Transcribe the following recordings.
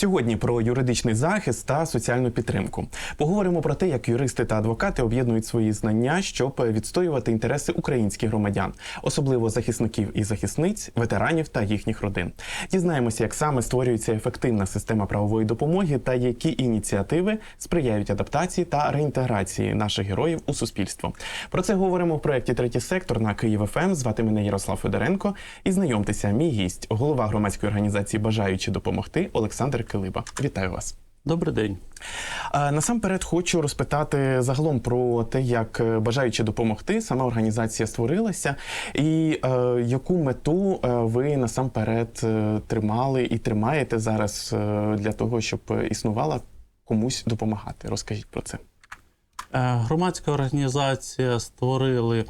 Сьогодні про юридичний захист та соціальну підтримку. Поговоримо про те, як юристи та адвокати об'єднують свої знання, щоб відстоювати інтереси українських громадян, особливо захисників і захисниць, ветеранів та їхніх родин. Дізнаємося, як саме створюється ефективна система правової допомоги та які ініціативи сприяють адаптації та реінтеграції наших героїв у суспільство. Про це говоримо в проєкті Третій сектор на Київ ФМ. Звати мене Ярослав Федоренко. І знайомтеся, мій гість, голова громадської організації Бажаючи допомогти Олександр Килиба. Вітаю вас. Добрий день. Насамперед хочу розпитати загалом про те, як е, бажаючи допомогти, сама організація створилася, і е, яку мету е, ви насамперед е, тримали і тримаєте зараз для того, щоб існувала комусь допомагати. Розкажіть про це. Громадська організація створили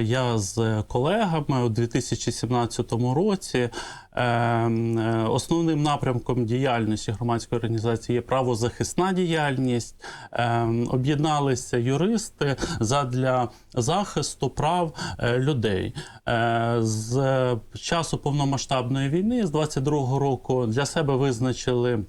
я з колегами у 2017 році. Е, е, Основним напрямком діяльності громадської організації є правозахисна діяльність. Е, Об'єдналися юристи задля захисту прав е, людей. Е, З часу повномасштабної війни, з 22 року, для себе визначили.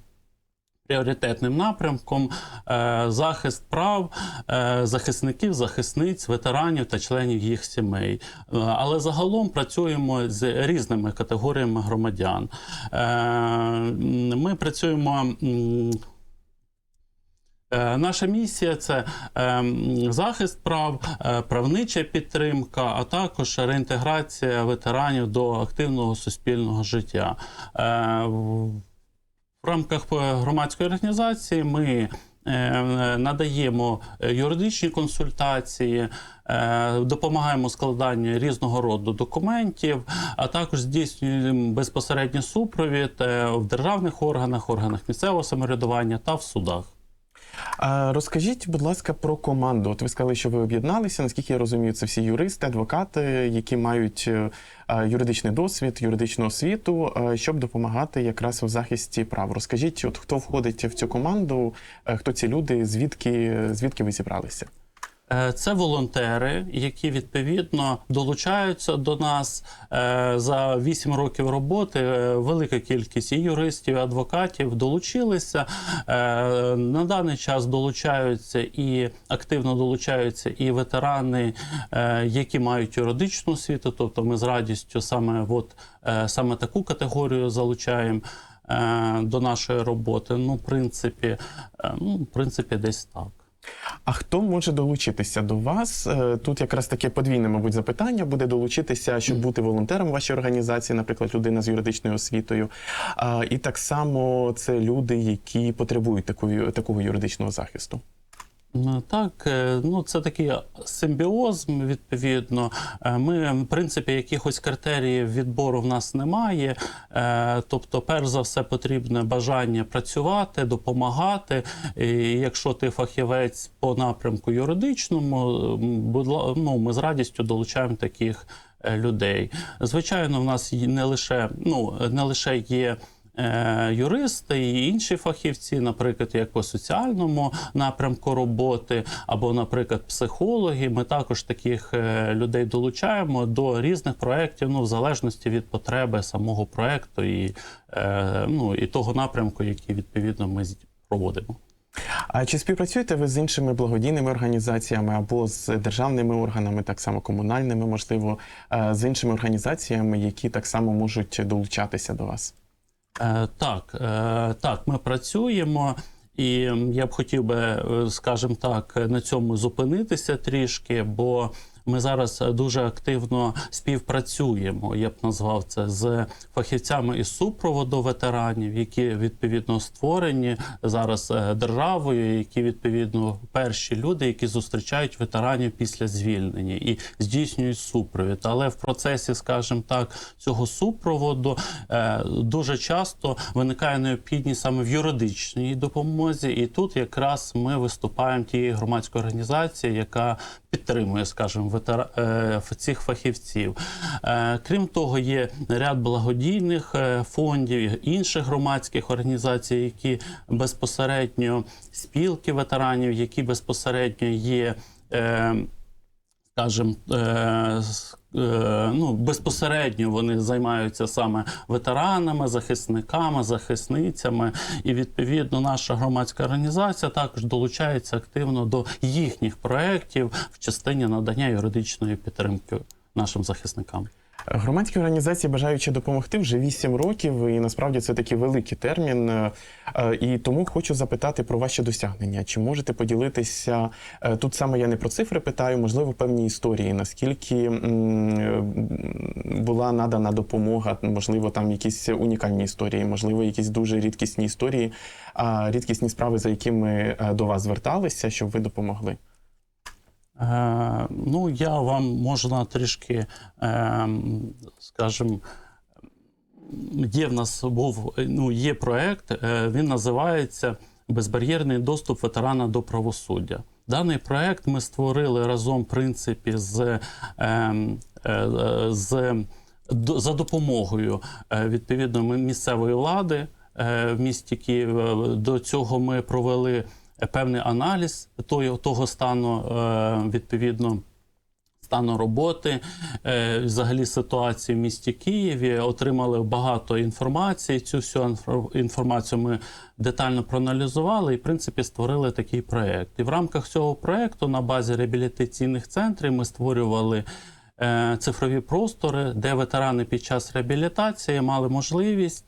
Пріоритетним напрямком е, захист прав е, захисників, захисниць, ветеранів та членів їх сімей. Е, але загалом працюємо з різними категоріями громадян. Е, ми працюємо. Е, Наша місія це е, захист прав, е, правнича підтримка, а також реінтеграція ветеранів до активного суспільного життя. В- рамках е, громадської організації ми е, надаємо е, юридичні консультації, допомагаємо складанню різного роду документів, а також здійснюємо безпосередній супровід в державних органах, органах місцевого самоврядування та в судах. Розкажіть, будь ласка, про команду. От ви сказали, що ви об'єдналися. Наскільки я розумію, це всі юристи, адвокати, які мають е, юридичний досвід, юридичну освіту, е, щоб допомагати якраз у захисті прав. Розкажіть, от хто входить в цю команду, е, хто ці люди, звідки, звідки ви зібралися? Е, Це волонтери, які відповідно долучаються до нас Е, за 8 років роботи. е, Велика кількість і юристів, і адвокатів долучилися. На даний час долучаються і активно долучаються і ветерани, які мають юридичну освіту. Тобто, ми з радістю саме от, саме таку категорію залучаємо. До нашої роботи, ну, в принципі, ну, в принципі, десь так. А хто може долучитися до вас? Е, Тут якраз таке подвійне, мабуть, запитання буде долучитися, щоб бути волонтером вашої організації, наприклад, людина з юридичною освітою. І так само це люди, які потребують такої, такого юридичного захисту. Ну, Так, е, ну це такий симбіоз, відповідно. Е, Ми, в принципі, якихось критеріїв відбору в нас немає. Е, Тобто, перш за все, потрібне бажання працювати, допомагати. І якщо ти фахівець по напрямку юридичному, ну, ми з радістю долучаємо таких е, людей. Звичайно, в нас не лише, ну, не лише є. Е, Юристи і інші фахівці, наприклад, як по соціальному напрямку роботи, або, наприклад, психологи. Ми також таких е, людей долучаємо до різних проєктів, ну, в залежності від потреби самого проєкту і, е, ну, і того напрямку, який відповідно ми проводимо. А чи співпрацюєте ви з іншими благодійними організаціями або з державними органами, так само комунальними, можливо, з іншими організаціями, які так само можуть долучатися до вас? Е, Так, е, так, ми працюємо. І я б хотів би, е, скажімо так, на цьому зупинитися трішки, бо ми зараз дуже активно співпрацюємо. Я б назвав це з фахівцями із супроводу ветеранів, які відповідно створені зараз е, державою, які відповідно перші люди, які зустрічають ветеранів після звільнення і здійснюють супровід. Але в процесі, скажімо так, цього супроводу е, дуже часто виникає необхідність саме в юридичній допомозі, і тут якраз ми виступаємо тією громадською організацією, яка підтримує, скажімо, ветера... е, цих фахівців. Е, Крім того, є ряд благодійних е, фондів, інших громадських організацій, які безпосередньо спілки ветеранів, які безпосередньо є. Скажімо, е, е, ну, безпосередньо вони займаються саме ветеранами, захисниками, захисницями. І відповідно наша громадська організація також долучається активно до їхніх проєктів в частині надання юридичної підтримки нашим захисникам. Громадські організації бажаючи допомогти вже 8 років, і насправді це такий великий термін. Е, І тому хочу запитати про ваші досягнення. Чи можете поділитися е, тут саме я не про цифри питаю, можливо, певні історії, наскільки е, була надана допомога, можливо, там якісь унікальні історії, можливо, якісь дуже рідкісні історії, рідкісні справи, за якими до вас зверталися, щоб ви допомогли. Е, ну, я вам можна трішки, е, скажімо, є в нас був ну, є проект, е, він називається Безбар'єрний доступ ветерана до правосуддя. Даний проект ми створили разом, в принципі, з, е, е, з за допомогою відповідно місцевої влади в місті Київ. Е, До цього ми провели певний аналіз того, того стану е, відповідно. Стану роботи, е, взагалі ситуації в місті Києві, отримали багато інформації. Цю всю інформацію ми детально проаналізували і, в принципі, створили такий проєкт. І в рамках цього проєкту на базі реабілітаційних центрів ми створювали е, цифрові простори, де ветерани під час реабілітації мали можливість.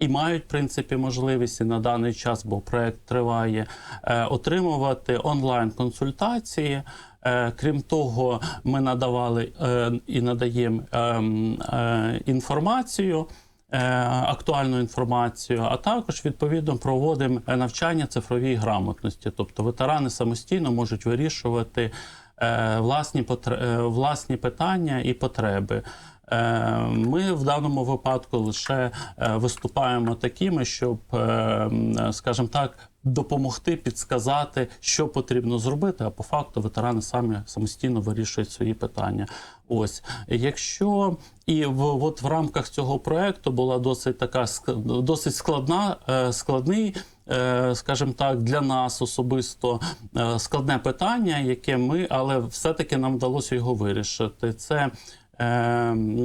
І мають в принципі можливість і на даний час, бо проект триває, е, отримувати онлайн-консультації. Е, Крім того, ми надавали е, і надаємо ем, інформацію, актуальну інформацію, а також відповідно проводимо навчання цифровій грамотності. Тобто ветерани самостійно можуть вирішувати власні, потр- власні питання і потреби. Е, Ми в даному випадку лише е, виступаємо такими, щоб, е, скажімо так, допомогти підсказати, що потрібно зробити. А по факту ветерани самі самостійно вирішують свої питання. Ось якщо і в от в рамках цього проекту була досить така досить складна, складний. Скажімо так, для нас особисто складне питання, яке ми, але все-таки нам вдалося його вирішити. Це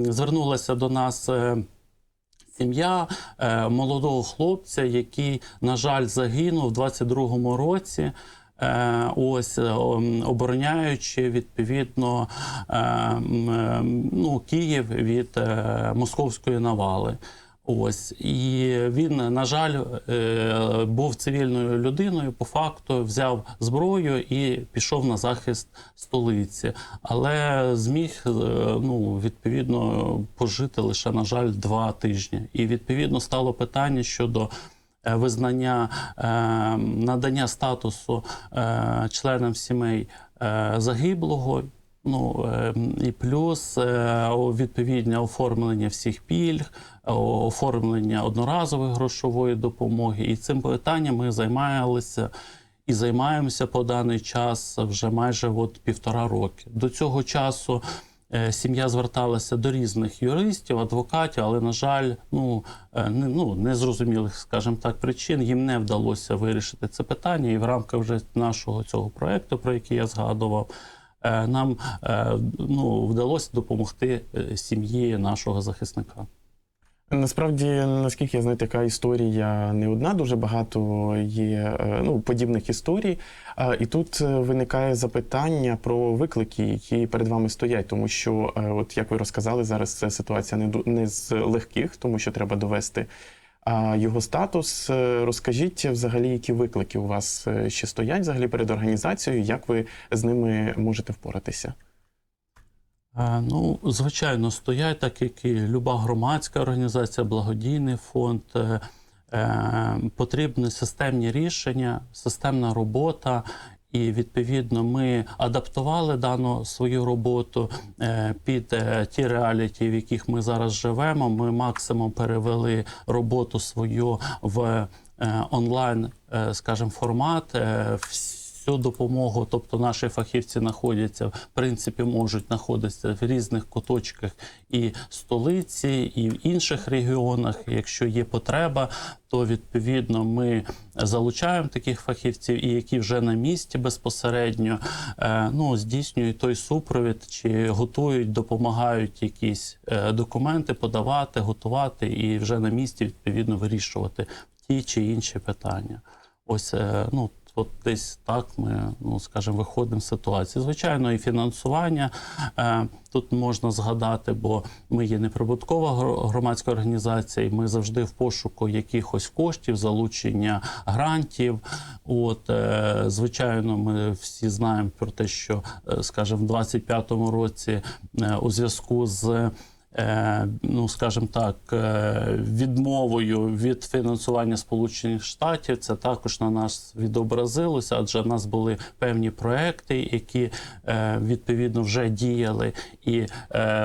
звернулася до нас е, сім'я е, молодого хлопця, який, на жаль, загинув у 22-му році. Е, ось обороняючи відповідно е, м, е, ну, Київ від московської навали. Ось і він, на жаль, е, був цивільною людиною. По факту взяв зброю і пішов на захист столиці, але зміг е, ну відповідно пожити лише на жаль два тижні. І відповідно стало питання щодо. е, Визнання надання статусу членам сімей загиблого, ну і плюс відповідне оформлення всіх пільг, оформлення одноразової грошової допомоги. І цим питанням ми займалися і займаємося по даний час вже майже от півтора роки. До цього часу. е, Сім'я зверталася до різних юристів, адвокатів, але, на жаль, ну, е, не, ну, незрозумілих, скажімо так, причин їм не вдалося вирішити це питання. І в рамках вже нашого цього проекту, про який я згадував, е, нам е, ну, вдалося допомогти е, сім'ї нашого захисника. Насправді, наскільки я знаю, така історія не одна, дуже багато є е, ну, подібних історій. І тут е, виникає запитання про виклики, які перед вами стоять, тому що, е, от як ви розказали, зараз це ситуація не з легких, тому що треба довести його статус. Розкажіть взагалі, які виклики у вас ще стоять взагалі перед організацією, як ви з ними можете впоратися? Е, Ну, звичайно, стоять, так як і люба громадська організація, благодійний фонд. е, е, Потрібні системні рішення, системна робота. І відповідно ми адаптували дану свою роботу під ті реаліті, в яких ми зараз живемо. Ми максимум перевели роботу свою в онлайн, скажімо, формат. Всю допомогу, тобто наші фахівці знаходяться, в принципі, можуть знаходитися в різних куточках і столиці, і в інших регіонах. Якщо є потреба, то відповідно ми залучаємо таких фахівців, і які вже на місці безпосередньо е, ну, здійснюють той супровід, чи готують, допомагають якісь е, документи подавати, готувати і вже на місці відповідно вирішувати ті чи інші питання. Ось е, ну. От десь так ми, ну скажімо, виходимо з ситуації. Звичайно, і фінансування е, тут можна згадати, бо ми є неприбуткова громадська організація, і ми завжди в пошуку якихось коштів, залучення грантів. От, е, звичайно, ми всі знаємо про те, що, е, скажімо, в 25-му році у зв'язку з ну, скажімо так, е, відмовою від фінансування Сполучених Штатів. Це також на нас відобразилося, адже в нас були певні проекти, які е, відповідно вже діяли. І е,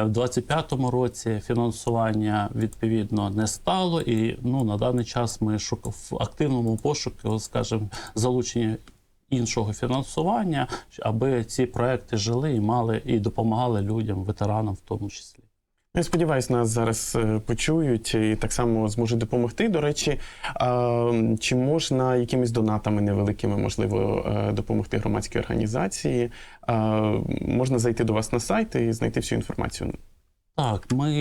в 25-му році фінансування відповідно не стало. І ну, на даний час ми шук... в активному пошуку, скажімо, залучення. Іншого фінансування, аби ці проекти жили і мали і допомагали людям, ветеранам в тому числі. Я сподіваюся, нас зараз е, почують і так само зможуть допомогти. До речі, чи можна якимись донатами невеликими, можливо, е, допомогти громадській організації? Можна зайти до вас на сайт і знайти всю інформацію. Так, ми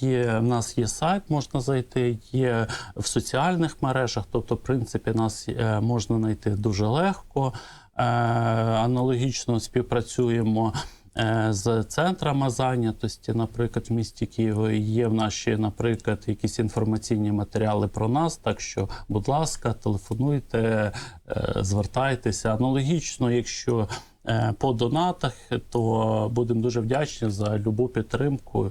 є, в нас є сайт, можна зайти, є в соціальних мережах, тобто, в принципі, нас е, можна знайти дуже легко. Е, Аналогічно співпрацюємо е, з центрами зайнятості, наприклад, в місті Києві є в наші, наприклад, якісь інформаційні матеріали про нас. Так що, будь ласка, телефонуйте, е, звертайтеся. Аналогічно, якщо е, по донатах, то будемо дуже вдячні за любу підтримку.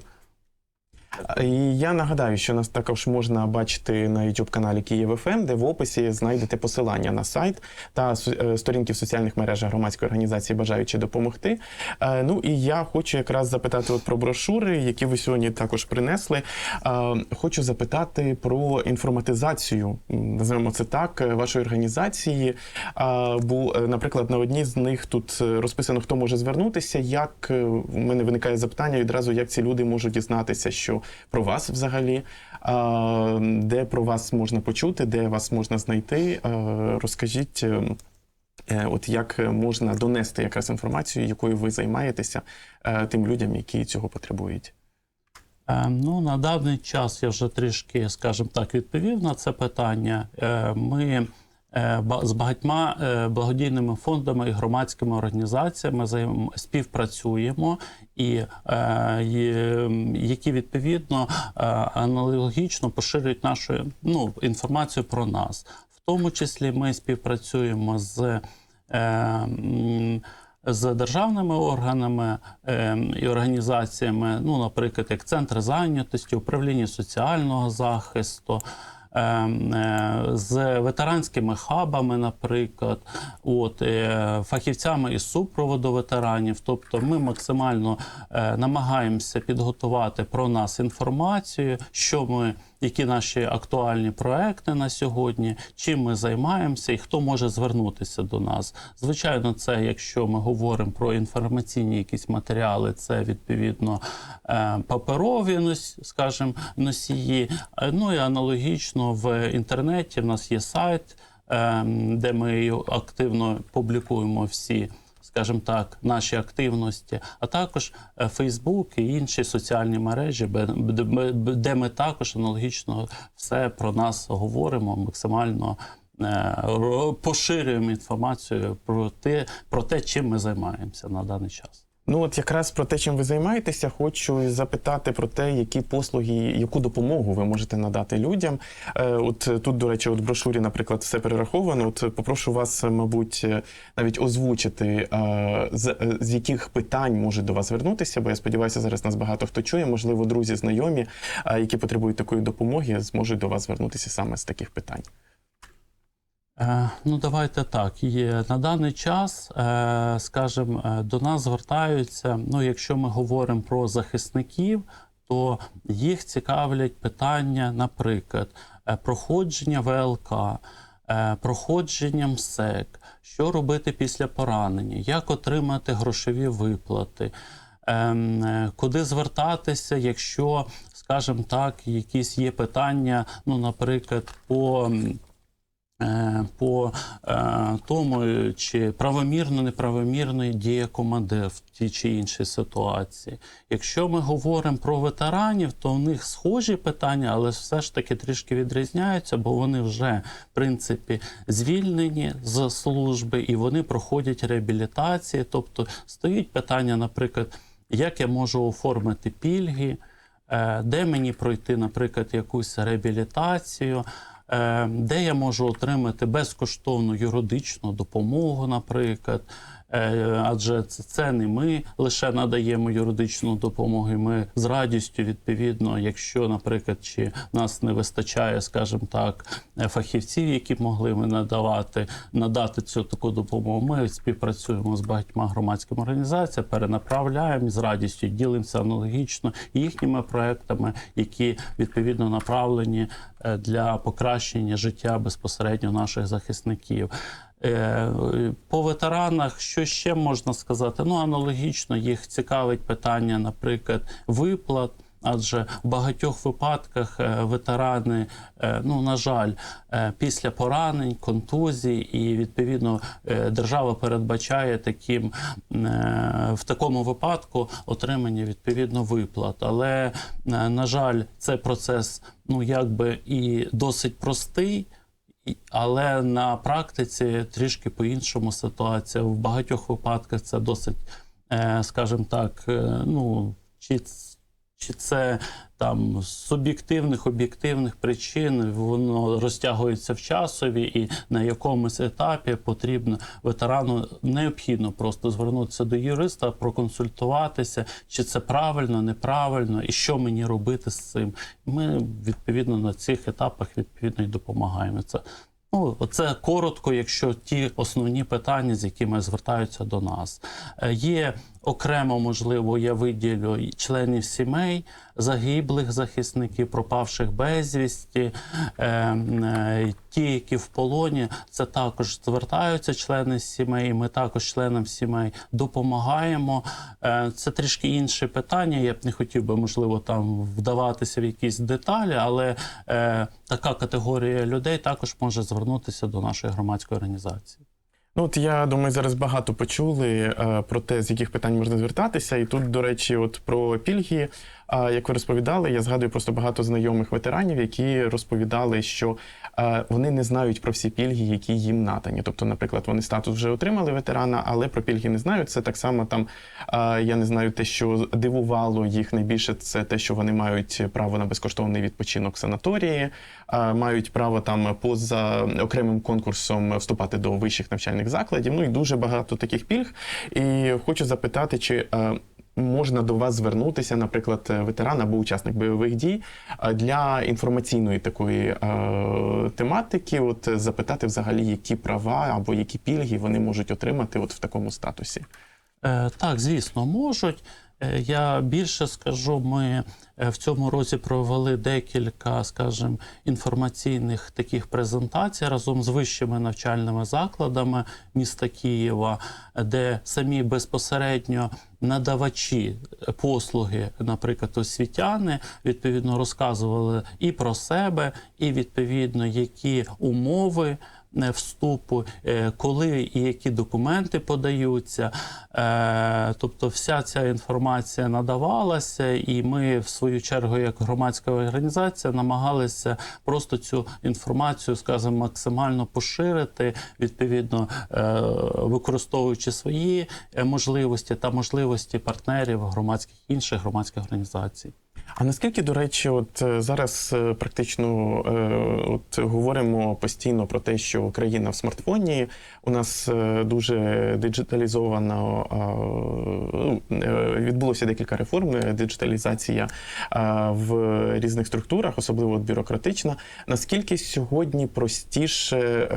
І я нагадаю, що нас також можна бачити на youtube каналі Київ ФМ, де в описі знайдете посилання на сайт та е, сторінки в соціальних мережах громадської організації, бажаючи допомогти. Е, Ну і я хочу якраз запитати от про брошури, які ви сьогодні також принесли. Е, Хочу запитати про інформатизацію, називаємо це так, вашої організації. Бо, наприклад, на одній з них тут розписано, хто може звернутися. Як в мене виникає запитання відразу, як ці люди можуть дізнатися, що про вас взагалі, де про вас можна почути, де вас можна знайти. Розкажіть, е, е, от як можна донести якраз інформацію, якою ви займаєтеся е, тим людям, які цього потребують. Ну, на даний час я вже трішки, скажімо так, відповів на це питання. Ми з багатьма е, благодійними фондами і громадськими організаціями співпрацюємо, і, е, які відповідно е, аналогічно поширюють нашу ну, інформацію про нас. В тому числі ми співпрацюємо з. е, з державними органами е, і організаціями, ну, наприклад, як центр зайнятості, управління соціального захисту. Е, е, З ветеранськими хабами, наприклад, от е, фахівцями із супроводу ветеранів. Тобто, ми максимально е, намагаємося підготувати про нас інформацію, що ми, які наші актуальні проекти на сьогодні, чим ми займаємося і хто може звернутися до нас. Звичайно, це якщо ми говоримо про інформаційні якісь матеріали, це відповідно е, паперові скажімо, носії. Е, Ну і аналогічно в інтернеті в нас є сайт, е, де ми активно публікуємо всі. Скажімо так, наші активності, а також Фейсбук і інші соціальні мережі, де ми- також аналогічно все про нас говоримо, максимально е, поширюємо інформацію про те, про те, чим ми займаємося на даний час. Ну от якраз про те, чим ви займаєтеся, хочу запитати про те, які послуги, яку допомогу ви можете надати людям. Е, От тут, до речі, от в брошурі, наприклад, все перераховано. От попрошу вас, мабуть, навіть озвучити, е, з, е, з яких питань можуть до вас звернутися, бо я сподіваюся, зараз нас багато хто чує. Можливо, друзі, знайомі, які потребують такої допомоги, зможуть до вас звернутися саме з таких питань. Е, Ну, давайте так. На даний час, е, скажімо, е, до нас звертаються. Ну, якщо ми говоримо про захисників, то їх цікавлять питання, наприклад, проходження ВЛК. е, проходженням СЕК, що робити після поранення, як отримати грошові виплати, ем, куди звертатися, якщо, скажімо так, якісь є питання, ну, наприклад, по. Е, По е, тому, чи правомірно, неправомірно діє командир в тій чи іншій ситуації. Якщо ми говоримо про ветеранів, то в них схожі питання, але все ж таки трішки відрізняються, бо вони вже в принципі звільнені з служби і вони проходять реабілітації. Тобто стоїть питання, наприклад, як я можу оформити пільги, е, де мені пройти, наприклад, якусь реабілітацію. Е, Де я можу отримати безкоштовну юридичну допомогу, наприклад, адже це, не ми лише надаємо юридичну допомогу. Ми з радістю, відповідно, якщо, наприклад, чи нас не вистачає, скажімо так, е, фахівців, які могли ми надавати, надати цю таку допомогу. Ми співпрацюємо з багатьма громадськими організаціями, перенаправляємо з радістю ділимося аналогічно їхніми проектами, які відповідно направлені е, для покращення життя безпосередньо наших захисників. Е, По ветеранах, що ще можна сказати? Ну, аналогічно їх цікавить питання, наприклад, виплат. Адже в багатьох випадках е, ветерани, е, ну на жаль, після поранень, контузій, і відповідно держава передбачає таким в такому випадку отримання відповідно виплат. Але на жаль, це процес ну якби і досить простий. Але на практиці трішки по-іншому ситуація. В багатьох випадках це досить, е, скажімо так, е, ну, чи, чи це там з суб'єктивних, об'єктивних причин воно розтягується в часові, і на якомусь етапі потрібно ветерану необхідно просто звернутися до юриста, проконсультуватися, чи це правильно, неправильно, і що мені робити з цим. Ми відповідно на цих етапах відповідно і допомагаємо. Це Ну, це коротко, якщо ті основні питання, з якими звертаються до нас. Е, Є окремо, можливо, я виділю членів сімей загиблих захисників, пропавших безвісті, е, е, ті, які в полоні, це також звертаються члени сімей. Ми також членам сімей допомагаємо. Е, Це трішки інше питання. Я б не хотів би, можливо, там вдаватися в якісь деталі, але е, така категорія людей також може звернутися до нашої громадської організації. Ну, от я думаю, зараз багато почули е, про те, з яких питань можна звертатися. І тут, до речі, от про пільги, як ви розповідали, я згадую просто багато знайомих ветеранів, які розповідали, що вони не знають про всі пільги, які їм надані. Тобто, наприклад, вони статус вже отримали ветерана, але про пільги не знають. Це так само там, я не знаю, те, що дивувало їх найбільше, це те, що вони мають право на безкоштовний відпочинок в санаторії, мають право там поза окремим конкурсом вступати до вищих навчальних закладів. Ну і дуже багато таких пільг. І хочу запитати, чи можна до вас звернутися, наприклад, ветеран або учасник бойових дій е, для інформаційної такої е, тематики, от е, запитати взагалі, які права або які пільги вони можуть отримати от в такому статусі. Е, Так, звісно, можуть. Е, Я більше скажу, ми е, в цьому році провели декілька, скажімо, інформаційних таких презентацій разом з вищими навчальними закладами міста Києва, де самі безпосередньо надавачі послуги, наприклад, освітяни, відповідно розказували і про себе, і відповідно, які умови е, вступу, е, коли і які документи подаються. Е, Тобто, вся ця інформація надавалася, і ми, в свою чергу, як громадська організація, намагалися просто цю інформацію, скажімо, максимально поширити, відповідно е, використовуючи свої е, можливості та можливості партнерів громадських інших громадських організацій. А наскільки, до речі, от е, зараз е, практично е, от говоримо постійно про те, що країна в смартфоні у нас дуже диджиталізовано ну, відбулося декілька реформ, диджиталізація в різних структурах, особливо бюрократична. Наскільки сьогодні простіше,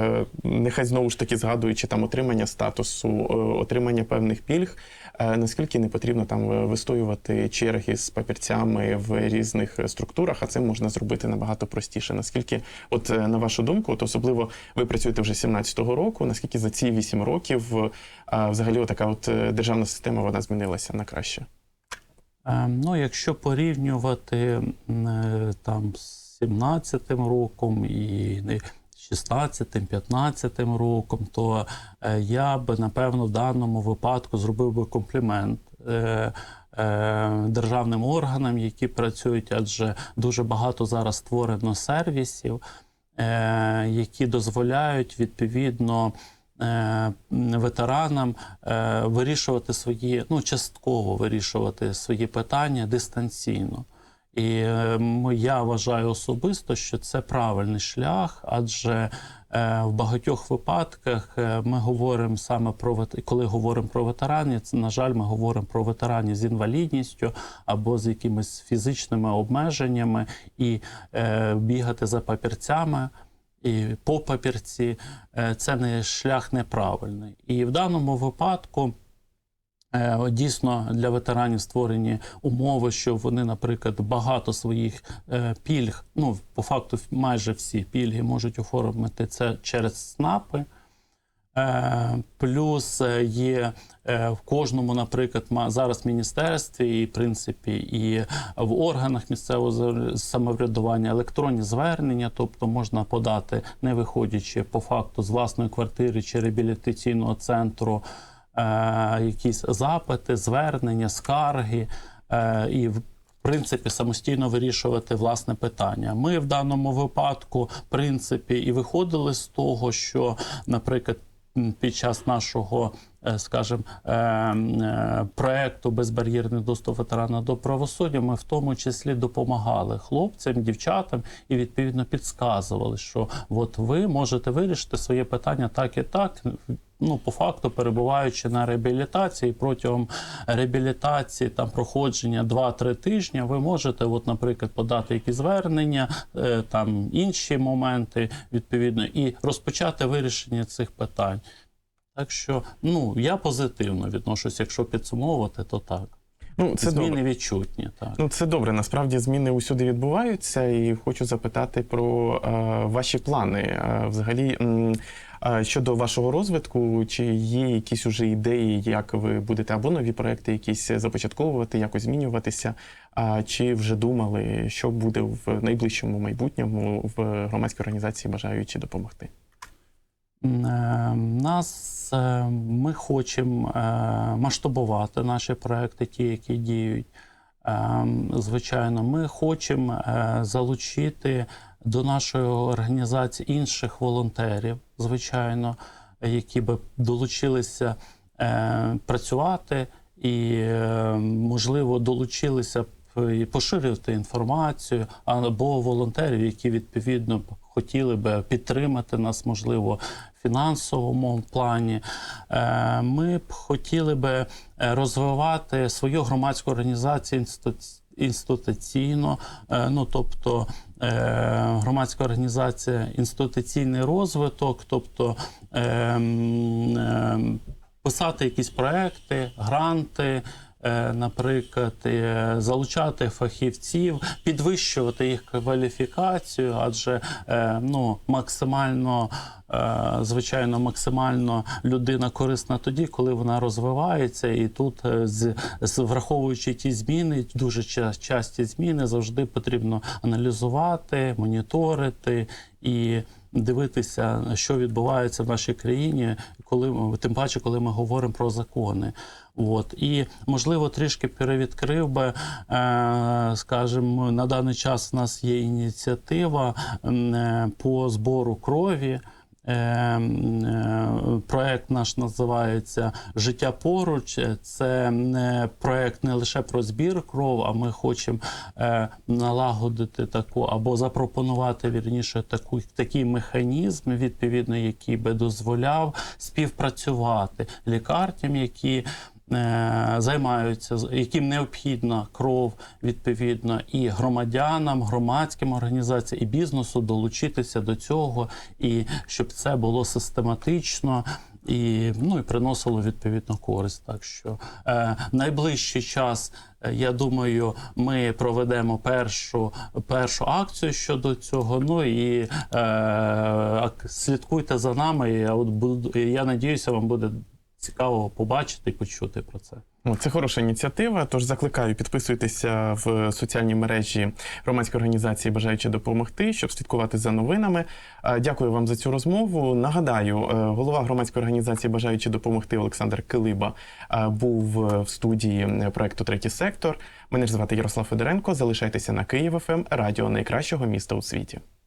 нехай знову ж таки згадуючи там отримання статусу, отримання певних пільг, наскільки не потрібно там е, вистоювати черги з папірцями в різних е, структурах, а це можна зробити набагато простіше. Наскільки, от е, на вашу думку, от особливо ви працюєте вже 17-го року, наскільки за ці 8 років е, взагалі така от е, державна система вона змінилася на краще? Е, Ну, якщо порівнювати е, там з 17-м роком і не 16-м, 15-м роком, то е, я би напевно в даному випадку зробив би комплімент. е, е, Державним органам, які працюють, адже дуже багато зараз створено сервісів, які дозволяють відповідно ветеранам вирішувати свої, ну частково вирішувати свої питання дистанційно. І е, я вважаю особисто, що це правильний шлях, адже е, в багатьох випадках е, ми говоримо саме про коли говоримо про ветеранів, на жаль, ми говоримо про ветеранів з інвалідністю або з якимись фізичними обмеженнями, і е, бігати за папірцями і по папірці це не шлях неправильний. І в даному випадку. Е, Дійсно для ветеранів створені умови, що вони, наприклад, багато своїх е, пільг, ну по факту майже всі пільги можуть оформити це через СНАПи. Е, Плюс є в кожному, наприклад, зараз в міністерстві і в принципі і в органах місцевого самоврядування електронні звернення, тобто можна подати, не виходячи по факту з власної квартири чи реабілітаційного центру, якісь запити, звернення, скарги е, і в принципі самостійно вирішувати власне питання. Ми в даному випадку, в принципі, і виходили з того, що, наприклад, під час нашого, е, скажімо, е, е, проекту безбар'єрний доступ ветерана до правосуддя, ми в тому числі допомагали хлопцям, дівчатам і відповідно підказували, що от ви можете вирішити своє питання так і так. Ну, по факту, перебуваючи на реабілітації, протягом реабілітації там проходження 2-3 тижні, ви можете, от, наприклад, подати якісь звернення, е, там інші моменти відповідно, і розпочати вирішення цих питань. Так що, ну я позитивно відношусь, якщо підсумовувати, то так. Ну, це Зміни добре. відчутні. Так. Ну, це добре. Насправді зміни усюди відбуваються, і хочу запитати про е, ваші плани. Е, взагалі, щодо вашого розвитку, чи є якісь уже ідеї, як ви будете або нові проекти якісь започатковувати, якось змінюватися? Чи вже думали, що буде в найближчому майбутньому в громадській організації бажаючи допомогти? Е, Нас е, ми хочемо е, масштабувати наші проекти, ті, які діють. Е, Звичайно, ми хочемо залучити до нашої організації інших волонтерів, звичайно, які би долучилися е, працювати і, е, можливо, долучилися б і поширювати інформацію, або волонтерів, які відповідно хотіли би підтримати нас, можливо, фінансовому плані. Е, Ми б хотіли би е, розвивати свою громадську організацію інститу- інституційно, е, ну тобто громадська організація інституційний розвиток, тобто е, е, писати якісь проекти, гранти. е, Наприклад, е, залучати фахівців, підвищувати їх кваліфікацію, адже е, ну максимально, е, звичайно, максимально людина корисна тоді, коли вона розвивається, і тут е, з, з враховуючи ті зміни, дуже ча- часті зміни, завжди потрібно аналізувати, моніторити і дивитися, що відбувається в нашій країні, коли тим паче, коли ми говоримо про закони. От і можливо трішки перевідкрив би, е, скажімо, на даний час у нас є ініціатива е, по збору крові. Е, м, е, Проект наш називається Життя поруч. Це не проект не лише про збір кров, а ми хочемо е, налагодити таку або запропонувати вірніше таку такий механізм, відповідно, який би дозволяв співпрацювати лікарням, які займаються, з- яким необхідна кров відповідно, і громадянам, громадським організаціям і бізнесу долучитися до цього, і щоб це було систематично. і, ну, і приносило відповідну користь. Так що е, найближчий час, е, я думаю, ми проведемо першу, першу акцію щодо цього. Ну і е, слідкуйте за нами. Я, от буду, я надіюся, вам буде цікаво побачити почути про це. Ну, Це хороша ініціатива. Тож закликаю підписуйтеся в соціальній мережі громадської організації, бажаючи допомогти, щоб слідкувати за новинами. Дякую вам за цю розмову. Нагадаю, е, голова громадської організації, бажаючи допомогти, Олександр Килиба е, був в студії проекту Третій сектор. Мене ж звати Ярослав Федоренко. Залишайтеся на Київ ФМ, радіо найкращого міста у світі.